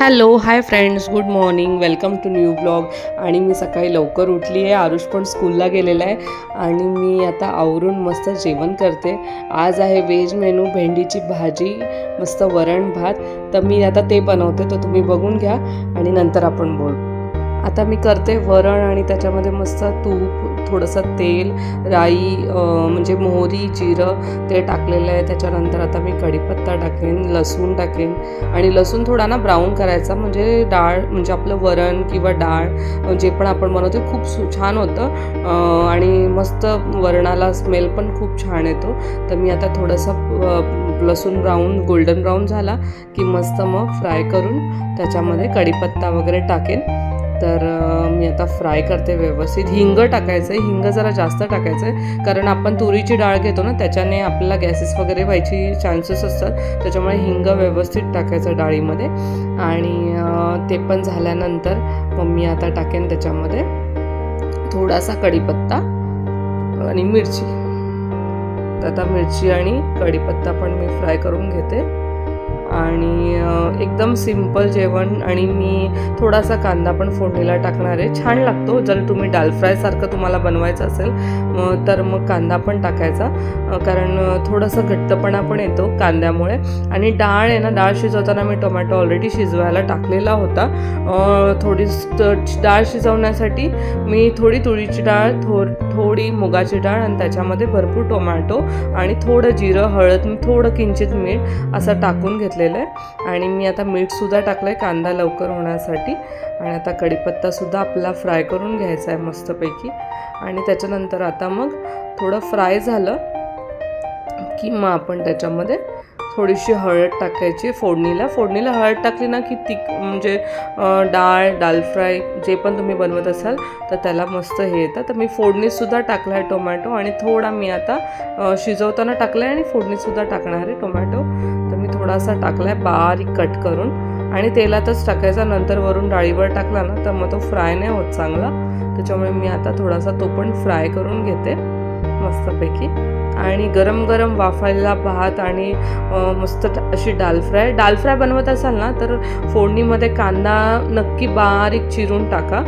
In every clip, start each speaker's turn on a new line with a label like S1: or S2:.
S1: Hello hi friends good morning welcome to new blog. आणि मी सकाळी लवकर उठली आहे आरुष पण स्कूलला गेलेला आहे. आणि मी आता आवरून मस्त जेवण करते. आज आहे व्हेज मेनू भेंडीची भाजी मस्त वरण भात. तर मी आता ते बनवते तर तुम्ही बघून घ्या. आणि नंतर आपण बोल. आता मी करते वरण आणि त्याच्यामध्ये मस्त तूप थोडंसं तेल राई म्हणजे मोहरी जिरं ते टाकलेलं आहे. त्याच्यानंतर आता मी कढीपत्ता टाकेन लसूण टाकेन. आणि लसूण थोडा ना ब्राऊन करायचा म्हणजे डाळ म्हणजे आपलं वरण किंवा डाळ जे पण आपण बनवतो खूप सु छान होतं. आणि मस्त वरणाला स्मेल पण खूप छान येतो. तर मी आता थोडंसं लसूण ब्राऊन गोल्डन ब्राऊन झाला की मस्त मग फ्राय करून त्याच्यामध्ये कढीपत्ता वगैरे टाकेन. तर मी आता फ्राय करते व्यवस्थित. हिंग टाकायचं आहे हिंग जरा जास्त टाकायचं आहे कारण आपण तुरीची डाळ घेतो ना त्याच्याने आपल्याला गॅसेस वगैरे व्हायची चान्सेस असतात. त्याच्यामुळे हिंग व्यवस्थित टाकायचं डाळीमध्ये. आणि ते पण झाल्यानंतर मग मी आता टाकेन त्याच्यामध्ये थोडासा कढीपत्ता आणि मिरची. तर आता मिरची आणि कढीपत्ता पण मी फ्राय करून घेते. आणि एकदम सिंपल जेवण आणि मी थोडासा कांदा पण फोडणीला टाकणार आहे. छान लागतो. जर तुम्ही डाल फ्रायसारखं तुम्हाला बनवायचं असेल मग तर मग कांदा पण टाकायचा. कारण थोडंसं घट्टपणा पण येतो कांद्यामुळे. आणि डाळ आहे ना डाळ शिजवताना मी टोमॅटो ऑलरेडी शिजवायला टाकलेला होता. थोडी डाळ शिजवण्यासाठी मी थोडी तुळीची डाळ थो थोडी मुगाची डाळ आणि त्याच्यामध्ये भरपूर टोमॅटो आणि थोडं जिरं हळद थोडं किंचित मीठ असं टाकून घेतलं घेतलेलं आहे. आणि मी आता मीठसुद्धा टाकलं आहे कांदा लवकर होण्यासाठी. आणि आता कढीपत्तासुद्धा आपला फ्राय करून घ्यायचा आहे मस्तपैकी. आणि त्याच्यानंतर आता मग थोडं फ्राय झालं की मग आपण त्याच्यामध्ये थोडीशी हळद टाकायची फोडणीला. फोडणीला हळद टाकली ना की ती म्हणजे डाळ डाल फ्राय जे पण तुम्ही बनवत असाल तर त्याला मस्त हे येतं. तर मी फोडणीसुद्धा टाकला आहे टोमॅटो. आणि थोडा मी आता शिजवताना टाकला आहे आणि फोडणीसुद्धा टाकणार आहे टोमॅटो. थोडासा टाकला बारीक कट करून. आणि तेलातच टाकायचा. नंतर वरून डाळीवर टाकला ना तर मग तो फ्राय नाही होत चांगला. त्याच्यामुळे मी आता थोडासा तो पण फ्राय करून घेते मस्तपैकी. आणि गरम गरम वाफायला भात आणि मस्त अशी डाल फ्राय. डाल फ्राय बनवत असाल ना तर फोडणीमध्ये कांदा नक्की बारीक चिरून टाका.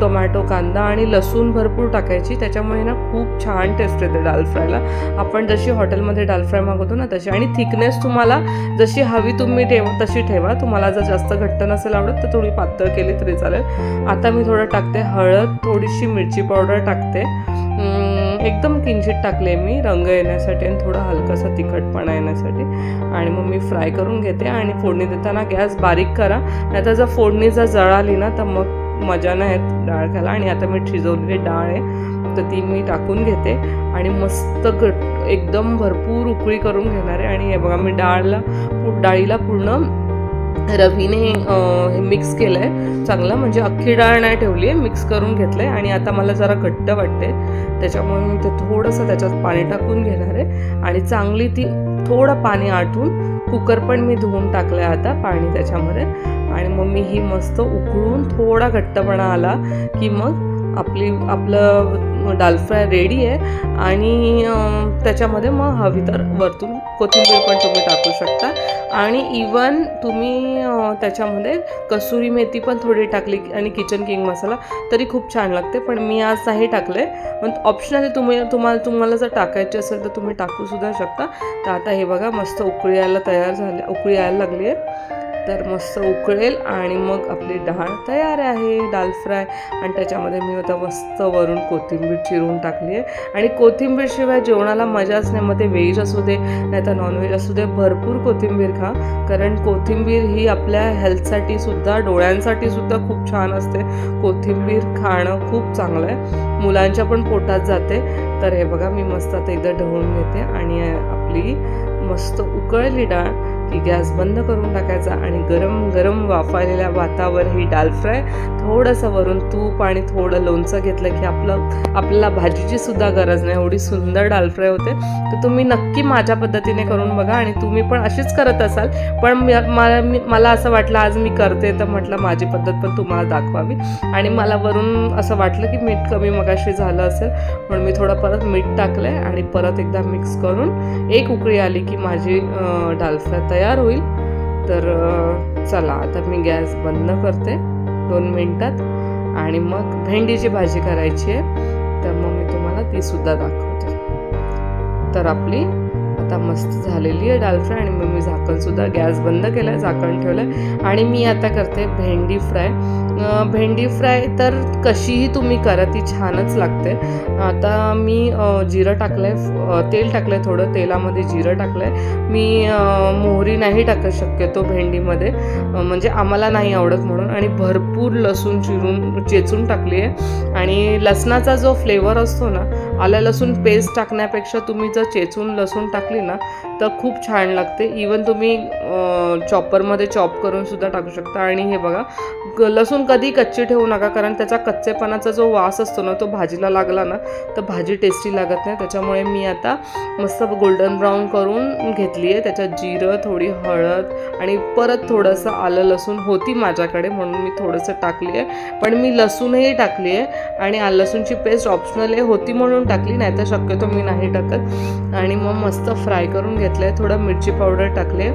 S1: टोमॅटो कांदा आणि लसूण भरपूर टाकायची. त्याच्यामुळे ना खूप छान टेस्ट येते डाल फ्रायला. आपण जशी हॉटेलमध्ये डाल फ्राय मागवतो ना तशी. आणि थिकनेस तुम्हाला जशी हवी तुम्ही ठेव तशी ठेवा. तुम्हाला जर जास्त घट्ट नसेल आवडत तर थोडी पातळ केली तरी चालेल. आता मी थोडं टाकते हळद. थोडीशी मिरची पावडर टाकते. एकदम किंचित टाकले मी रंग येण्यासाठी आणि थोडा हलकासा तिखटपणा येण्यासाठी. आणि मग मी फ्राय करून घेते आणि फोडणी देताना गॅस बारीक करा. नाहीतर जर फोडणी जर जळाली ना तर मग मजा नाही येत डाळ खायला. आणि आता मी शिजवलेली डाळ आहे तर ती मी टाकून घेते. आणि मस्त घट एकदम भरपूर उकळी करून घेणार आहे. आणि हे बघा मी डाळला डाळीला पूर्ण रवीने हे मिक्स केलं आहे चांगलं म्हणजे अख्खी डाळ नाही ठेवली आहे मिक्स करून घेतलं आहे आणि आता मला जरा घट्ट वाटते त्याच्यामुळे मी ते थोडंसं त्याच्यात पाणी टाकून घेणार आहे. आणि चांगली ती थोडं पाणी आटून कुकर पण मी धुवून टाकलं आहे आता पाणी त्याच्यामध्ये. आणि मग मी ही मस्त उकळून थोडा घट्टपणा आला की मग आपली आपलं डाल फ्राय रेडी आहे. आणि त्याच्यामध्ये मग हवी तर वरतून कोथिंबीर पण तुम्ही टाकू शकता. आणि इवन तुम्ही त्याच्यामध्ये कसुरी मेथी पण थोडी टाकली आणि किचन किंग मसाला तरी खूप छान लागते. पण मी आज नाही टाकले. पण ऑप्शनली तुम्ही तुम्हाला तुम्हाला जर टाकायचे असेल तर तुम्ही टाकू सुद्धा शकता. तर आता हे बघा मस्त उकळी यायला तयार झाले उकळी यायला लागली आहे. तर मस्त उकळेल आणि मग आपली डाळ तयार आहे डाल फ्राय. आणि त्याच्यामध्ये मी आता मस्त वरून कोथिंबीर चिरून टाकली आहे आणि कोथिंबीरशिवाय जेवणाला मजाच नाही मग ते व्हेज असू दे नाही तर नॉनव्हेज असू दे भरपूर कोथिंबीर खा. कारण कोथिंबीर ही आपल्या हेल्थसाठी सुद्धा डोळ्यांसाठी सुद्धा खूप छान असते. कोथिंबीर खाणं खूप चांगलं आहे. मुलांच्या पण पोटात जाते. तर हे बघा मी मस्त आता एकदा ढवळून घेते आणि आपली मस्त उकळली डाळ की गॅस बंद करून टाकायचा आणि गरम गरम वाफालेल्या भातावर ही डाल फ्राय थोडंसं वरून तूप आणि थोडं लोणचं घेतलं की आपलं आपल्याला भाजीची सुद्धा गरज नाही. एवढी सुंदर डाल फ्राय होते. तर तुम्ही नक्की माझ्या पद्धतीने करून बघा आणि तुम्ही पण अशीच करत असाल. पण मला मी- मला असं वाटलं आज मी करते. तर म्हटलं माझी पद्धत पण तुम्हाला दाखवावी. आणि मला वरून असं वाटलं की मीठ कमी मगाशी झालं असेल. म्हणून मी थोडं परत मीठ टाकलं आहे आणि परत एकदा मिक्स करून एक उकळी आली की माझी डालफ्राय डाल फ्राय तयार होईल. तर चला चला आता मी गॅस बंद करते. दोन मिनटात. आणि मग भेंडीची भाजी करायची आहे. तर मग मी तुम्हाला ती सुद्धा दाखवते. तर आपली आता मस्त झालेली आहे डाल फ्राय. आणि मग मी झाकण सुद्धा गॅस बंद केलं आहे झाकण ठेवलं आहे आणि मी आता करते भेंडी फ्राय. भेंडी फ्राय तर कशीही तुम्ही करा ती छानच लागते. आता मी जिरं टाकलं आहे तेल टाकलं आहे थोडं तेलामध्ये जिरं टाकलं आहे मी मोहरी नाही टाकत शक्यतो भेंडीमध्ये म्हणजे आम्हाला नाही आवडत म्हणून. आणि भरपूर लसूण चिरून चेचून टाकली आहे. आणि लसणाचा जो फ्लेवर असतो ना आलं लसूण पेस्ट टाकण्यापेक्षा तुम्ही जर चेचून लसूण टाकली ना तर खूप छान लागते. इवन तुम्ही चॉपरमध्ये चॉप करून सुद्धा टाकू शकता. आणि हे बघा लसूण कधी कच्ची ठेवू नका कारण त्याचा कच्चेपणाचा जो वास असतो ना तो भाजीला लागला ना तर भाजी टेस्टी लागत नाही. त्याच्यामुळे मी आता मस्त गोल्डन ब्राऊन करून घेतली आहे. त्याच्यात जिरं थोडी हळद आणि परत थोडंसं आलं लसूण होती माझ्याकडे म्हणून मी थोडंसं टाकली आहे. पण मी लसूणही टाकली आहे आणि आलं लसूणची पेस्ट ऑप्शनल आहे होती म्हणून टाकली नाही तर शक्यतो मी नाही टाकत. आणि मग मस्त फ्राय करून घेतली. आहे थोडं मिरची पावडर टाकले.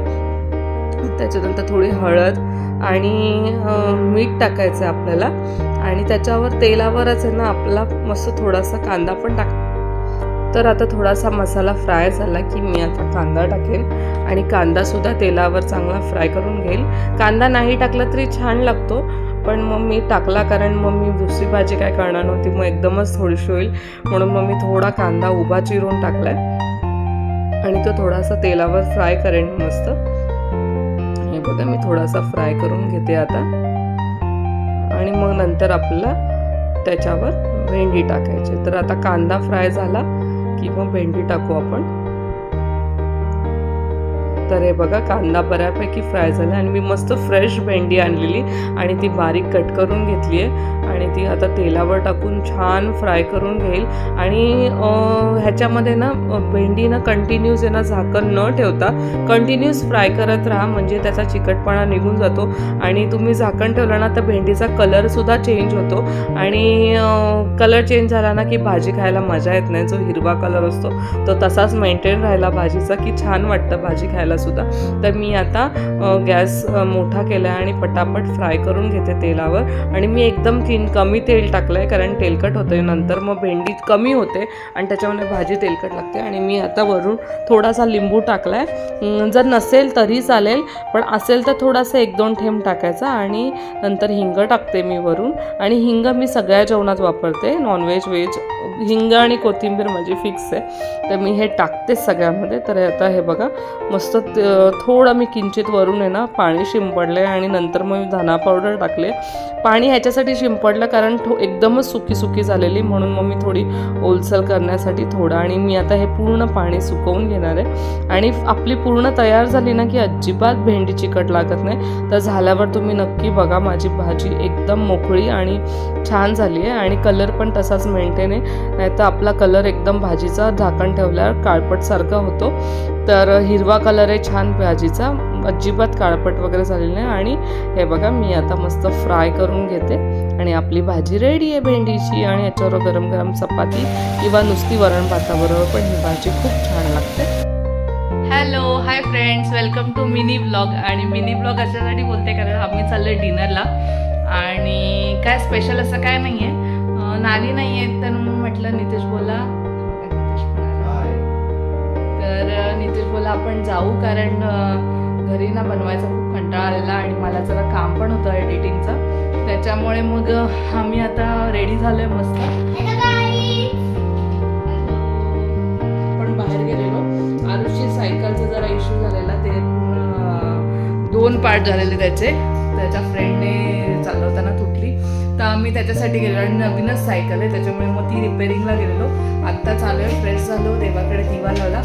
S1: त्याच्यानंतर थोडी हळद आणि मीठ टाकायचं आहे आपल्याला. आणि त्याच्यावर तेलावरच आहे ना आपला मस्त थोडासा कांदा पण टाक तर आता थोडासा मसाला फ्राय झाला की मी आता कांदा टाकेन. आणि कांदासुद्धा तेलावर चांगला फ्राय करून घेईल. कांदा नाही टाकला तरी छान लागतो पण मग मी टाकला कारण मग मी दुसरी भाजी काय करणार नव्हती मग एकदमच थोडीशी होईल. म्हणून मग मी थोडा कांदा उभा चिरून टाकलाय. आणि तो थोडासा तेलावर फ्राय करेन मस्त. हे बघा मी थोडासा फ्राय करून घेते आता. आणि मग नंतर आपल्याला त्याच्यावर भेंडी टाकायची. तर आता कांदा फ्राय झाला की मग भेंडी टाकू आपण. तर हे बघा कांदा बऱ्यापैकी फ्राय झाला आणि मी मस्त फ्रेश भेंडी आणलेली आणि ती बारीक कट करून घेतली आहे आणि ती आता तेलावर टाकून छान फ्राय करून घेईल. आणि ह्याच्यामध्ये ना भेंडीनं भेंडी ना कंटिन्यूस आहे ना झाकण न ठेवता कंटिन्यूस फ्राय करत राहा म्हणजे त्याचा चिकटपणा निघून जातो. आणि तुम्ही झाकण ठेवलं ना तर भेंडीचा कलरसुद्धा चेंज होतो. आणि कलर चेंज झाला ना की भाजी खायला मजा येत नाही. जो हिरवा कलर असतो तो तसाच मेंटेन राहिला भाजीचा की छान वाटतं भाजी खायला सुद्धा. तर मी आता गॅस मोठा केला आहे आणि पटापट फ्राय करून घेते तेलावर. आणि मी एकदम किन कमी तेल टाकलं आहे कारण तेलकट होतं नंतर मग भेंडी कमी होते आणि त्याच्यामध्ये भाजी तेलकट लागते आणि मी आता वरून थोडासा लिंबू टाकला आहे जर नसेल तरी चालेल पण असेल तर थोडासा एक दोन थेंब टाकायचा आणि नंतर हिंग टाकते मी वरून. आणि हिंग मी सगळ्या जेवणात वापरते नॉनव्हेज व्हेज हिंग आणि कोथिंबीर माझी फिक्स आहे. तर मी हे टाकतेच सगळ्यामध्ये. तर आता हे बघा मस्त थोडं मी किंचित वरून आहे ना पाणी शिंपडले आणि नंतर मग मी धना पावडर टाकले. पाणी ह्याच्यासाठी शिंपडलं कारण थो एकदमच सुकी सुकी झालेली म्हणून मग मी थोडी ओलसल करण्यासाठी थो थोडं आणि मी आता हे पूर्ण पाणी सुकवून घेणार आहे. आणि आपली पूर्ण तयार झाली ना की अजिबात भेंडी चिकट लागत नाही. तर झाल्यावर तुम्ही नक्की बघा माझी भाजी एकदम मोकळी आणि छान झाली आहे. आणि कलर पण तसाच मेंटेन आहे. नाही तर आपला कलर एकदम भाजीचा झाकण ठेवल्यावर काळपटसारखा होतो. तर हिरवा कलर आहे छान भाजीचा. अजिबात काळपट वगैरे झालेलं नाही. आणि हे बघा मी आता मस्त फ्राय करून घेते. आणि आपली भाजी रेडी आहे भेंडीची. आणि याच्यावर गरम गरम चपाती किंवा नुसती वरण भाताबरोबर पण ही भाजी खूप छान लागते.
S2: Hello hi friends welcome to mini blog आणि मिनी ब्लॉग अशासाठी बोलते कारण आम्ही चाललोय डिनरला आणि काय स्पेशल असं काय नाही आहे नानी नाही आहे तर मग म्हटलं नितेश बोला. नितेश बोला आपण जाऊ कारण घरी ना बनवायचा खूप कंटाळा आलेला आणि मला जरा काम पण होतं एडिटिंगचं. त्याच्यामुळे मग आम्ही आता रेडी झालोय मस्त. पण बाहेर गेलेलो. आरुषची सायकलचा जरा इश्यू झालेला. ते दोन पार्ट झालेले त्याचे. त्याच्या फ्रेंडने चालवताना तर आम्ही त्याच्यासाठी गेलो आणि नवीनच सायकल आहे त्याच्यामुळे मग ती रिपेरिंगला गेलेलो. आत्ता चालू आहे फ्रेश झालो देवाकडे दिवा लावला.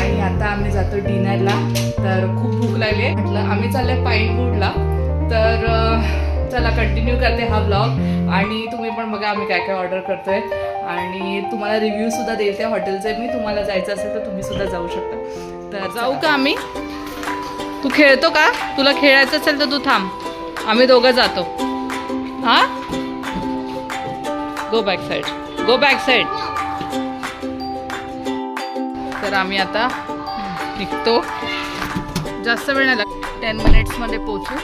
S2: आणि आता आम्ही जातो डिनरला. तर खूप भूक लागली आहे. म्हटलं आम्ही चाललोय पाईनवूडला. तर चला कंटिन्यू करते हा ब्लॉग आणि तुम्ही पण बघा आम्ही काय काय ऑर्डर करतोय. आणि तुम्हाला रिव्ह्यू सुद्धा देईल त्या हॉटेलचे मी तुम्हाला जायचं असेल तर तुम्ही सुद्धा जाऊ शकता. तर जाऊ का आम्ही? तू खेळतो का? तुला खेळायचं असेल तर तू थांब. आम्ही दोघं जातो. हां? Go back side go back side तर आम्ही आता निघतो. जास्त वेळ नाही लाग टेन मिनिट्समध्ये पोचू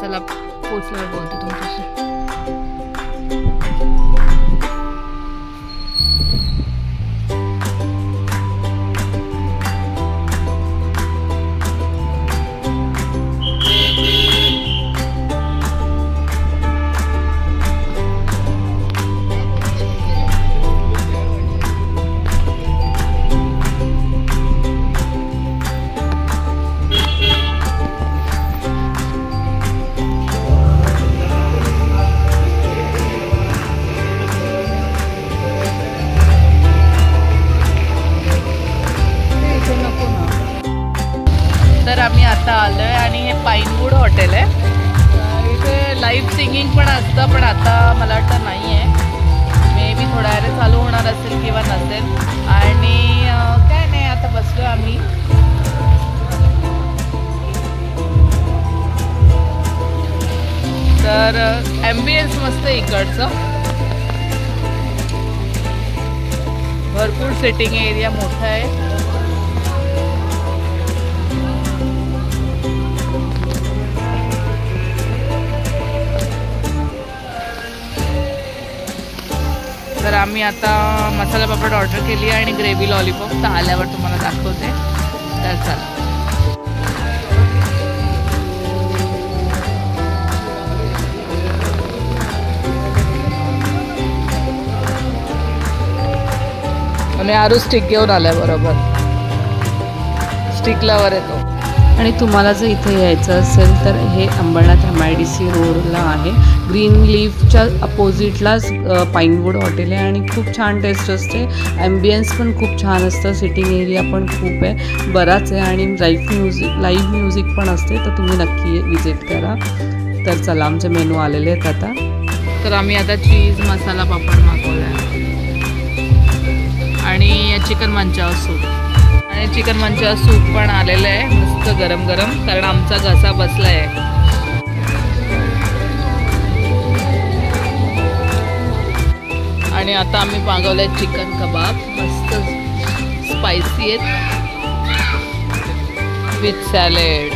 S2: चला पोचल्यावर बोलतो तुमच्याशी. तर आम्ही आता आलो आहे आणि हे पाईनवूड हॉटेल आहे. इथे लाईव्ह सिंगिंग पण असतं पण आता मला वाटतं नाही आहे मे बी थोड्या वेळाने चालू होणार असेल किंवा नसेल. आणि काय नाही आता बसलो आम्ही. तर ॲम्बियन्स मस्त आहे इकडचं. भरपूर सिटिंग एरिया मोठा आहे. तर आम्ही आता मसाला पापड ऑर्डर केली आहे आणि ग्रेव्ही लॉलीपॉप तर आल्यावर तुम्हाला दाखवते. तर चला. आणि आरू स्टिक घेऊन आलाय बरोबर. स्टिक लवर येतो
S1: आणि तुम्हाला जर इथे यायचं असेल तर हे Ambernath M I D C रोडला आहे. ग्रीन लीफच्या अपोजिटलाच पाईनवूड हॉटेल आहे आणि खूप छान टेस्ट असते. ॲम्बियन्स पण खूप छान असतं. सिटिंग एरिया पण खूप आहे. बराच आहे आणि लाईव्ह म्युझिक लाईव्ह म्युझिक पण असते. तर तुम्ही नक्की विजिट करा. तर चला आमचे मेनू आलेले आहेत आता.
S2: तर आम्ही आता चीज मसाला पापड मागवला आणि चिकन मंचाव सूप आणि चिकन मंचाव सूप पण आलेलं आहे. मस्त गरम गरम कारण आमचा घसा बसला आहे आणि आता आम्ही मागवलं आहे चिकन कबाब. मस्त स्पायसी आहेत. विथ सॅलेड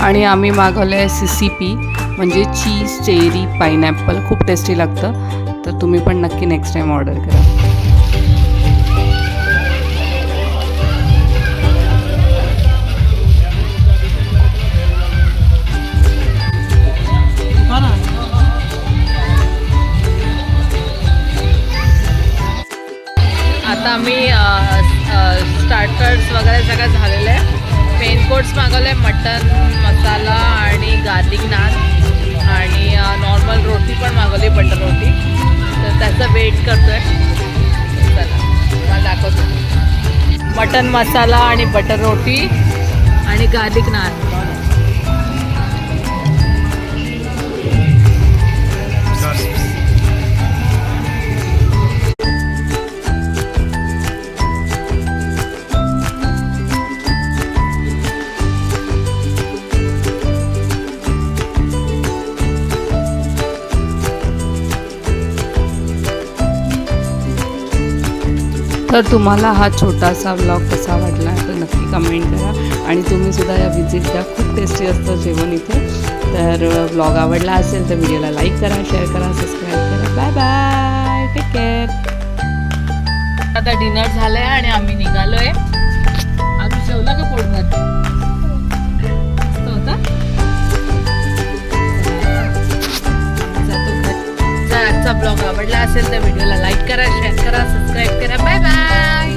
S1: आणि आम्ही मागवलं आहे सी सी पी म्हणजे चीज चेरी पायनॅपल खूप टेस्टी लागतं. तर तुम्ही पण नक्की नेक्स्ट टाईम ऑर्डर करा.
S2: आता आम्ही स्टार्टर्स वगैरे सगळं झालेलं आहे. मेन कोर्स मागवलं आहे मटन मसाला आणि गार्लिक नान. आणि नॉर्मल रोटी पण मागवली बटर रोटी. तर त्याचा वेट करतो आहे चला मला दाखवतो. मटन मसाला आणि बटर रोटी आणि गार्लिक नान.
S1: तर तुम्हाला हा छोटासा व्लॉग कसा वाटला तर नक्की कमेंट करा. आणि तुम्ही सुद्धा या व्हिजिट द्या खूप टेस्टी असतं जेवण इथे. तर व्लॉग आवडला असेल तर व्हिडिओला लाईक करा शेअर करा सबस्क्राईब करा. बाय बाय टेक केअर
S2: आता डिनर झालं आहे आणि आम्ही निघालो आहे आजचा ब्लॉग आवडला असेल तर व्हिडिओला लाईक करा शेअर करा सबस्क्राईब करा. Bye bye